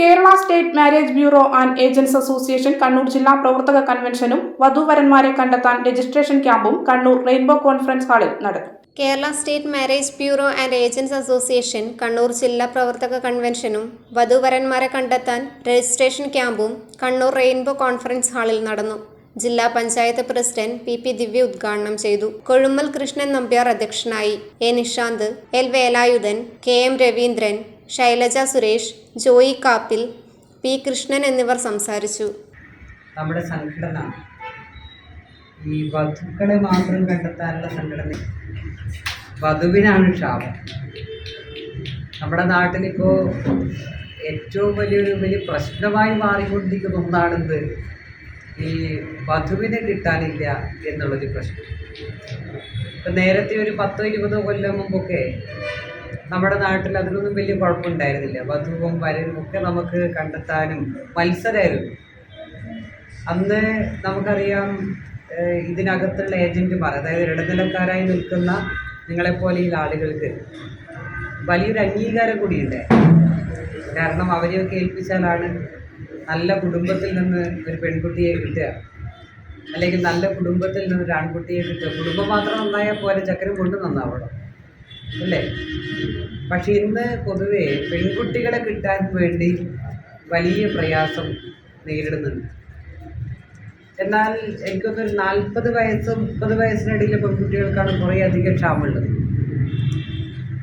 Kerala state marriage bureau and agents association Kannur ജില്ലാ പ്രവർത്തക കൺവെൻഷനും വധുവരന്മാരെ കണ്ടെത്താൻ രജിസ്ട്രേഷൻ ക്യാമ്പും കണ്ണൂർ റെയിൻബോ കോൺഫറൻസ് ഹാളിൽ നടന്നു Kerala state marriage bureau and agents association Kannur ജില്ലാ പ്രവർത്തക കൺവെൻഷനും വധുവരന്മാരെ കണ്ടെത്താൻ രജിസ്ട്രേഷൻ ക്യാമ്പും കണ്ണൂർ റെയിൻബോ കോൺഫറൻസ് ഹാളിൽ നടന്നു. ജില്ലാ panchayat president P P Divya ഉദ്ഘാടനം ചെയ്തു. കൊഴുമ്മൽ കൃഷ്ണൻ നമ്പ്യാർ അധ്യക്ഷനായി. A Nishanth L Velayudhan K M Raveendran Shailaja Suresh Joy Kappil P Krishnan എന്നിവർ സംസാരിച്ചു. നമ്മുടെ സംഘടന ഈ വധുക്കളെ മാത്രം കണ്ടെത്താനുള്ള സംഘടന. വധുവിനാണ് ക്ഷാമം. നമ്മുടെ നാട്ടിലിപ്പോൾ ഏറ്റവും വലിയൊരു വലിയ പ്രശ്നമായി മാറിക്കൊണ്ടിരിക്കുന്ന ഒന്നാണെന്ത്? ഈ വധുവിനെ കിട്ടാനില്ല എന്നുള്ളൊരു പ്രശ്നം. ഇപ്പം നേരത്തെ ഒരു പത്തോ ഇരുപതോ കൊല്ലം മുമ്പൊക്കെ നമ്മുടെ നാട്ടിൽ അതിനൊന്നും വലിയ കുഴപ്പമുണ്ടായിരുന്നില്ല. വധുവും വരനും ഒക്കെ നമുക്ക് കണ്ടെത്താനും മത്സരമായിരുന്നു അന്ന് നമുക്കറിയാം ഇതിനകത്തുള്ള ഏജന്റുമാർ അതായത് ഇടനിലക്കാരായി നിൽക്കുന്ന നിങ്ങളെപ്പോലെ ഈ ആളുകൾക്ക് വലിയൊരു അംഗീകാരം കൂടിയുണ്ട്. കാരണം അവരെയൊക്കെ ഏൽപ്പിച്ചാലാണ് നല്ല കുടുംബത്തിൽ നിന്ന് ഒരു പെൺകുട്ടിയെ കിട്ടുക. അല്ലെങ്കിൽ നല്ല കുടുംബത്തിൽ നിന്ന് ഒരു ആൺകുട്ടിയെ കിട്ടുക. കുടുംബം മാത്രം നന്നായാൽ പോലെ ചക്കരം കൊണ്ട് നന്നാവണം. അല്ലേ? പക്ഷെ ഇന്ന് പൊതുവെ പെൺകുട്ടികളെ കിട്ടാൻ വേണ്ടി വലിയ പ്രയാസം നേരിടുന്നുണ്ട്. എന്നാൽ എനിക്കൊന്നൊരു നാൽപ്പത് വയസ്സ് മുപ്പത് വയസ്സിനിടയിലെ പെൺകുട്ടികൾക്കാണ് കുറേ അധികം ക്ഷാമമുള്ളത്.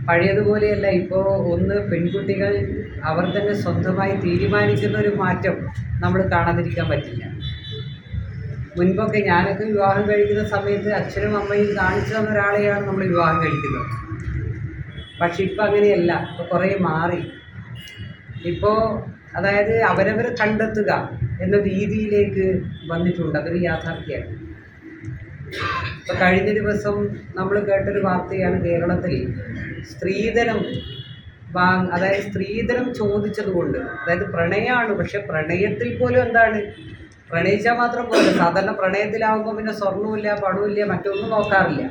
പഴയതുപോലെയല്ല ഇപ്പോൾ ഒന്ന് പെൺകുട്ടികൾ അവർ തന്നെ സ്വന്തമായി തീരുമാനിക്കുന്ന ഒരു മാറ്റം നമ്മൾ കാണാതിരിക്കാൻ പറ്റില്ല. മുൻപൊക്കെ ഞാനൊക്കെ വിവാഹം കഴിക്കുന്ന സമയത്ത് അച്ഛനും അമ്മയും കാണിച്ചു തന്ന ഒരാളെയാണ് നമ്മൾ വിവാഹം കഴിക്കുന്നത്. പക്ഷെ ഇപ്പം അങ്ങനെയല്ല. ഇപ്പോൾ കുറേ മാറി. ഇപ്പോൾ അതായത് അവരവർ കണ്ടെത്തുക എന്ന രീതിയിലേക്ക് വന്നിട്ടുണ്ട്. അതൊരു യാഥാർത്ഥ്യമാണ്. ഇപ്പം കഴിഞ്ഞ ദിവസം നമ്മൾ കേട്ടൊരു വാർത്തയാണ് കേരളത്തിൽ സ്ത്രീധനം വാങ് അതായത് സ്ത്രീധനം ചോദിച്ചതുകൊണ്ട് അതായത് പ്രണയമാണ് പക്ഷെ പ്രണയത്തിൽ പോലും എന്താണ്? പ്രണയിച്ചാൽ മാത്രം പോലെ സാധാരണ പ്രണയത്തിലാവുമ്പോൾ പിന്നെ സ്വർണമില്ല പണമില്ല മറ്റൊന്നും നോക്കാറില്ല.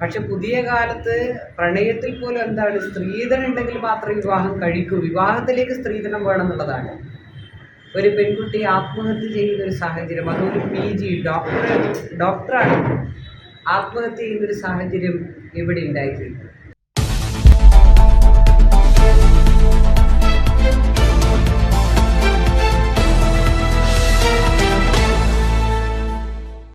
പക്ഷെ പുതിയ കാലത്ത് പ്രണയത്തിൽ പോലും എന്താണ് സ്ത്രീധനം ഉണ്ടെങ്കിൽ മാത്രമേ വിവാഹം കഴിക്കൂ. വിവാഹത്തിലേക്ക് സ്ത്രീധനം വേണമെന്നുള്ളതാണ് ഒരു പെൺകുട്ടി ആത്മഹത്യ ചെയ്യുന്ന ഒരു സാഹചര്യം അതൊരു പി ജി ഡോക്ടർ ഡോക്ടറാണ് ആത്മഹത്യ ചെയ്യുന്ന ഒരു സാഹചര്യം ഇവിടെ ഉണ്ടായിട്ടുണ്ട്?